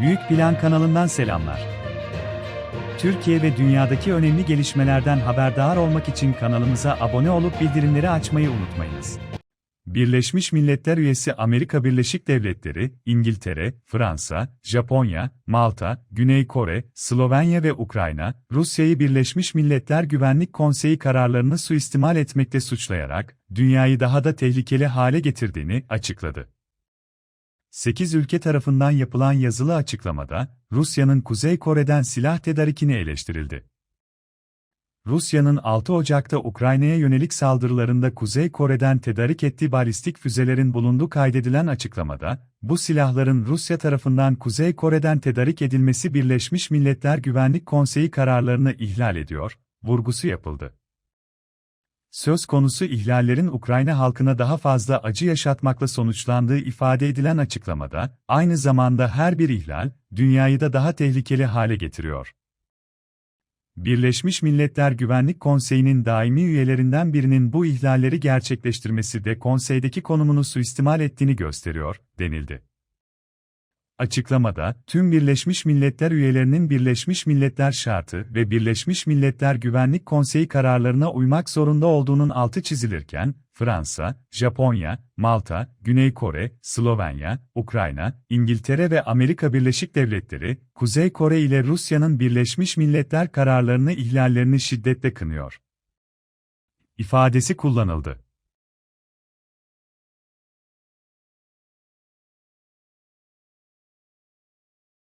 Büyük Plan kanalından selamlar. Türkiye ve dünyadaki önemli gelişmelerden haberdar olmak için kanalımıza abone olup bildirimleri açmayı unutmayınız. Birleşmiş Milletler üyesi Amerika Birleşik Devletleri, İngiltere, Fransa, Japonya, Malta, Güney Kore, Slovenya ve Ukrayna, Rusya'yı Birleşmiş Milletler Güvenlik Konseyi kararlarını suistimal etmekle suçlayarak, dünyayı daha da tehlikeli hale getirdiğini açıkladı. 8 ülke tarafından yapılan yazılı açıklamada, Rusya'nın Kuzey Kore'den silah tedarikini eleştirildi. Rusya'nın 6 Ocak'ta Ukrayna'ya yönelik saldırılarında Kuzey Kore'den tedarik ettiği balistik füzelerin bulunduğu kaydedilen açıklamada, bu silahların Rusya tarafından Kuzey Kore'den tedarik edilmesi Birleşmiş Milletler Güvenlik Konseyi kararlarını ihlal ediyor, vurgusu yapıldı. Söz konusu ihlallerin Ukrayna halkına daha fazla acı yaşatmakla sonuçlandığı ifade edilen açıklamada, aynı zamanda her bir ihlal, dünyayı da daha tehlikeli hale getiriyor. Birleşmiş Milletler Güvenlik Konseyi'nin daimi üyelerinden birinin bu ihlalleri gerçekleştirmesi de konseydeki konumunu suistimal ettiğini gösteriyor, denildi. Açıklamada, tüm Birleşmiş Milletler üyelerinin Birleşmiş Milletler Şartı ve Birleşmiş Milletler Güvenlik Konseyi kararlarına uymak zorunda olduğunun altı çizilirken, Fransa, Japonya, Malta, Güney Kore, Slovenya, Ukrayna, İngiltere ve Amerika Birleşik Devletleri, Kuzey Kore ile Rusya'nın Birleşmiş Milletler kararlarını ihlallerini şiddetle kınıyor. ifadesi kullanıldı.